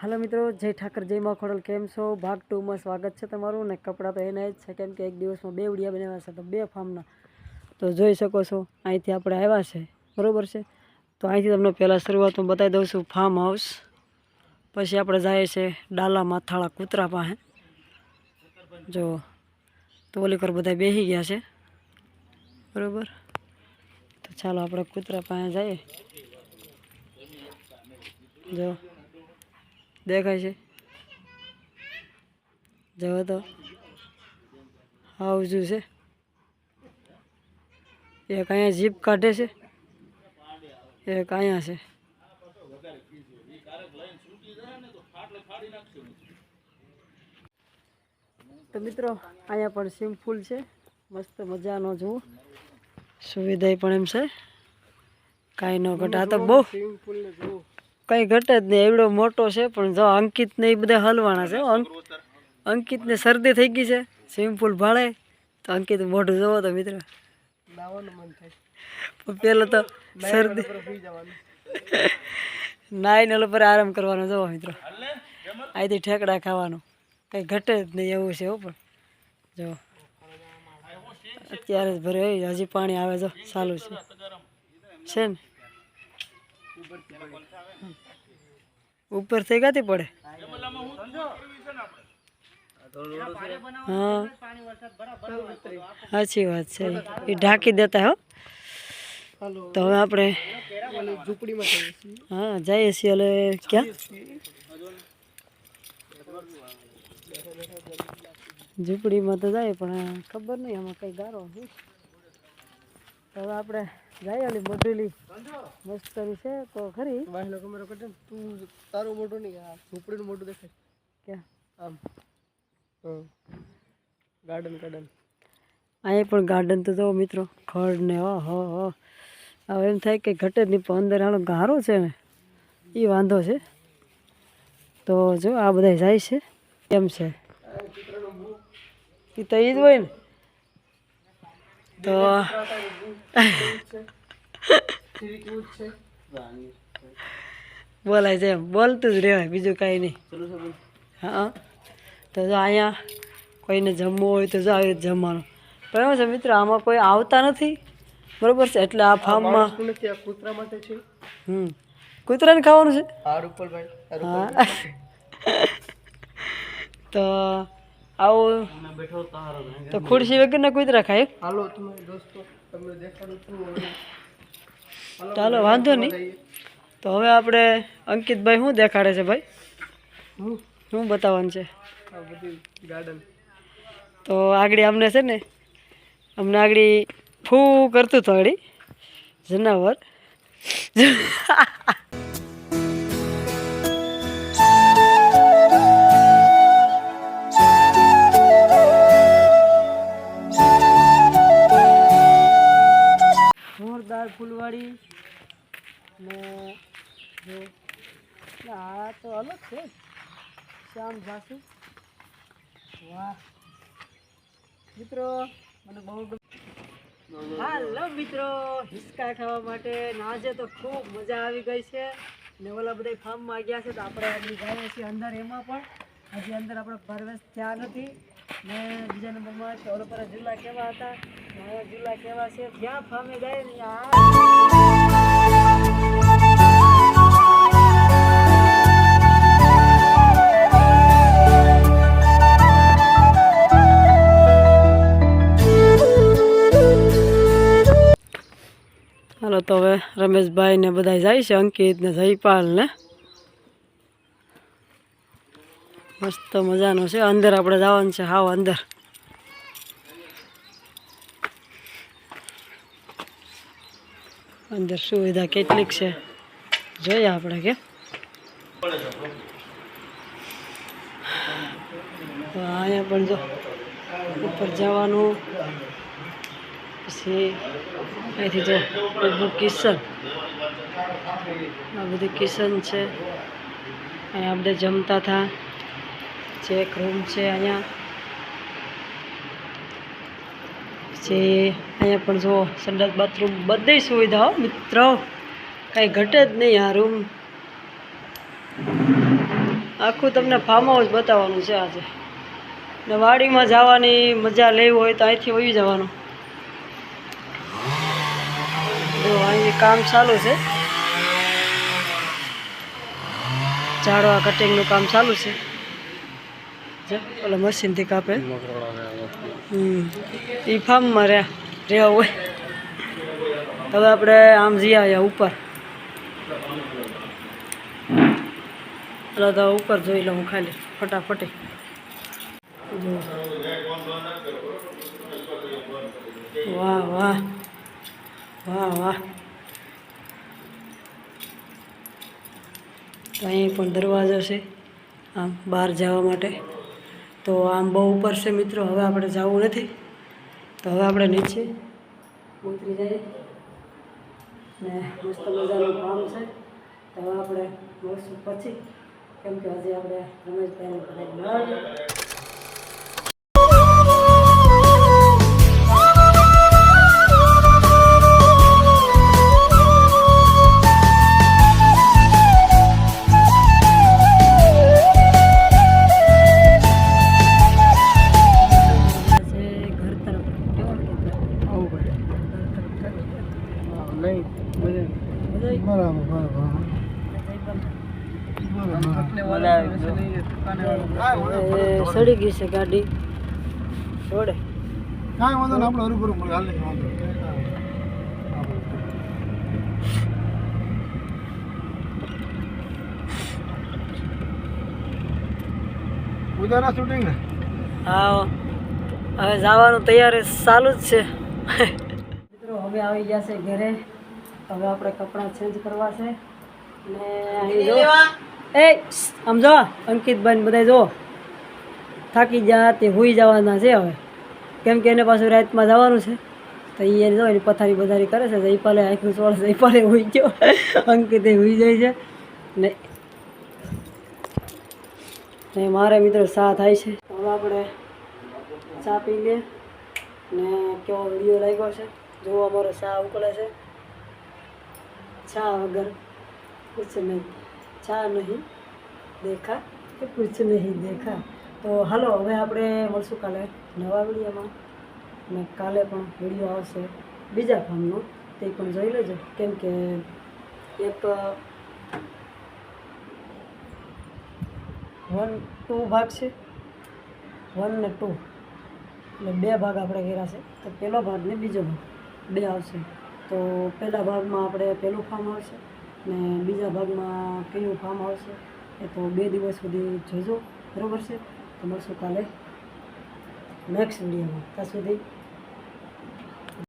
હાલો મિત્રો, જય ઠાકર, જય માં કેમ છો? ભાગ ટુમાં સ્વાગત છે તમારું ને કપડાં તો એના જ છે, કેમ કે એક દિવસમાં બે ઉડિયા બનાવ્યા છે, તો બે ફાર્મના. તો જોઈ શકો છો, અહીંથી આપણે આવ્યા છે, બરાબર છે? તો અહીંથી તમને પહેલાં શરૂઆતમાં બતાવી દઉં છું ફાર્મ હાઉસ પછી આપણે જઈએ છે ડાલા માથાળા કૂતરા પાસે. જો તો ઓલી પર બધા બેસી ગયા છે, બરાબર? તો ચાલો આપણે કૂતરા પાસે જઈએ. જો દેખાય છે. જવો તો આવજું છે. એક અહીંયા જીપ કાઢે છે. એક અહીંયા છે. તો મિત્રો, અહીંયા પણ સ્વિમિંગ છે. મસ્ત મજાનો જુઓ. સુવિધા પણ એમ છે. કાંઈ ન ઘટા તો બહુ કઈ ઘટે જ નહીં. એવડો મોટો છે પણ જો અંકિત ને એ બધા હલવાના છે અંકિત ને અંકિતને શરદી થઈ ગઈ છે સ્વિમિંગ પુલ ભાળે તો અંકિત મોઢું જોવો તો મિત્ર. પણ પેલો તો શરદી નાઈને ઓલો પર આરામ કરવાનો જવો મિત્રો. અહીંથી ઠેકડા ખાવાનું. કઈ ઘટે જ નહીં એવું છે હો પણ. જો અત્યારે જ ભરે હજી પાણી આવે જો ચાલુ છે. છે ને? ઉપર થઈ ગાતી પડે? હા. સાચી વાત છે. એ ઢાંકી દેતા, હો. તો હવે આપણે હા, જઈએ છીએ એટલે ક્યાં? ઝૂંપડીમાં તો જાય, પણ ખબર નહીં આમાં કંઈ ગારો હવે આપણે જાય ઓલી મોઢેલી. મસ્તરી છે તો ખરી. વાહનો કમરો કટે તું તારું મોટું નહીં આ ઝૂંપડીનું મોટું દેખાય. ક્યાં? આમ. ગાર્ડન ગાર્ડન અહીંયા પણ ગાર્ડન તો જોવો મિત્રો ખડ ને હો હો હો. હવે એમ થાય કે ઘટે નહીં પણ અંદર આનો ગારો છે ને એ વાંધો છે. તો જો આ બધા જાય છે. કેમ છે? એ તો એ જ હોય ને. તો બોલાય છે એમ. બોલતું જ રહેવાય બીજું કાંઈ નહીં. હા. તો જો અહીંયા કોઈને જમવું હોય તો જો આવી રીતે જમવાનું. પણ એવું છે મિત્રો આમાં કોઈ આવતા નથી. બરોબર છે એટલે આ ફાર્મમાં કૂતરા માટે છે. હમ. કૂતરાને ખાવાનું છે? હા. તો આવું. તો ખુરશી વગરના કૂતરા ખાય હાલો દોસ્તો તમને દેખાડું ચાલો વાંધો નહીં. તો હવે આપણે અંકિતભાઈ શું દેખાડે છે ભાઈ? હું? શું બતાવવાનું છે? ગાર્ડન તો આગળ અમને છે ને અમને આગળ ફૂ કરતું હતું આગળ જનાવર. અલગ છે. શ્યામ જાસુ. વાહ. મિત્રો, મને બહુ હાલો મિત્રો, હિસકા ખાવા માટે નાજે તો ખૂબ મજા આવી ગઈ છે. ને ઓલા બધા ફાર્મમાં ગયા છે તો આપણે એમની જઈએ છીએ અંદર એમાં પણ. હજી અંદર આપણે પ્રવેશ થયા નથી. ને બીજા નંબરમાં કે ઓલા પર જુલ્લા કેવા હતા? જુલ્લા કેવા છે? જ્યાં ફાર્મે ગયા ને ત્યાં હાલો, તો હવે રમેશભાઈ ને બધા જાય છે અંકિત ને જયપાલ ને મસ્ત મજાનું છે, અંદર આપણે જવાનું છે, હાવ અંદર. અંદર સુવિધા કેટલીક છે, જોઈએ આપણે કે. અહીંયા પણ જો, ઉપર જવાનું. પછી અહીંથી જો બધું કિચન આ બધું કિચન છે. અહીંયા બધા જમતા હતા. ચેક રૂમ છે અહીંયા. પછી અહીંયા પણ જો સંડાસ બાથરૂમ બધી સુવિધાઓ મિત્રો. કાંઈ ઘટે જ નહીં આ રૂમ. આખું તમને ફાર્મ હાઉસ બતાવવાનું છે આજે. ને વાડીમાં જવાની મજા લેવી હોય તો અહીંથી વહી જવાનું. જો અહીં કામ ચાલુ છે. ઝાડવા કટિંગનું કામ ચાલુ છે. ઓલા મશીનથી કાપે. એ ફાર્મમાં રહ્યા રહ્યા હોય. હવે આપણે આમ જઈ આવ્યા ઉપર. એટલે તો ઉપર જોઈ લઉં ખાલી, ફટાફટી. વાહ વાહ. વાહ વાહ. તો અહીં પણ દરવાજો છે, આમ બહાર જવા માટે. તો આમ બહુ ઉપર છે મિત્રો, હવે આપણે જવું નથી. તો હવે આપણે નીચે ઉતરી જઈએ. ને મસ્ત મજાનું કામ છે. તો હવે આપણે મળશું પછી. કેમ કે હજી આપણે રમેશભાઈને બધા બધા બરાબર બરાબર. એ સડી ગઈ છે ગાડી. છોડે. કાંઈ વાંધો નહીં આપણે હરીભરું મળે હાલ નહીં વાંધો શૂટિંગ ને? હા હવે જવાનું તૈયારી ચાલુ જ છે. હવે આવી ગયા છે ઘરે. હવે આપણે કપડાં ચેન્જ કરવા છે. ને અહીં જો. એ સમજો અંકિતભાઈ બધા જો. થાકી ગયા તે હોઈ જવાના છે હવે. કેમ કે એને પાછું રાતમાં જવાનું છે. તો એ જો એની પથારી બધારી કરે છે. એ પાલે આખું એ પાલે હોઈ ગયો. અંકિતે હોઈ જાય છે. ને ને મારે મિત્રો સા થાય છે. હવે આપણે ચા પી લઈએ. ને કેવો વીડિયો લાગ્યો છે? જો અમારો ચા ઉકળે છે? ચા વગર કુછ નહીં. ચા નહીં દેખા કે કુછ નહીં દેખા. તો હાલો, હવે આપણે મળશું કાલે નવા વિડીયોમાં. ને કાલે પણ વીડિયો આવશે બીજા ફોનનો. તે પણ જોઈ લેજો. કેમ કે એક વન ટુ ભાગ છે. વન ને ટુ. એટલે બે ભાગ આપણે કર્યા છે. તો પહેલો ભાગ ને બીજો ભાગ. બે આવશે. તો પહેલા ભાગમાં આપણે પહેલું ફાર્મ આવશે ને બીજા ભાગમાં કયું ફાર્મ આવશે એ તો બે દિવસ સુધી જોજો. બરાબર છે? તો મળશું કાલે નેક્સ્ટ વિડીયોમાં ત્યાં સુધી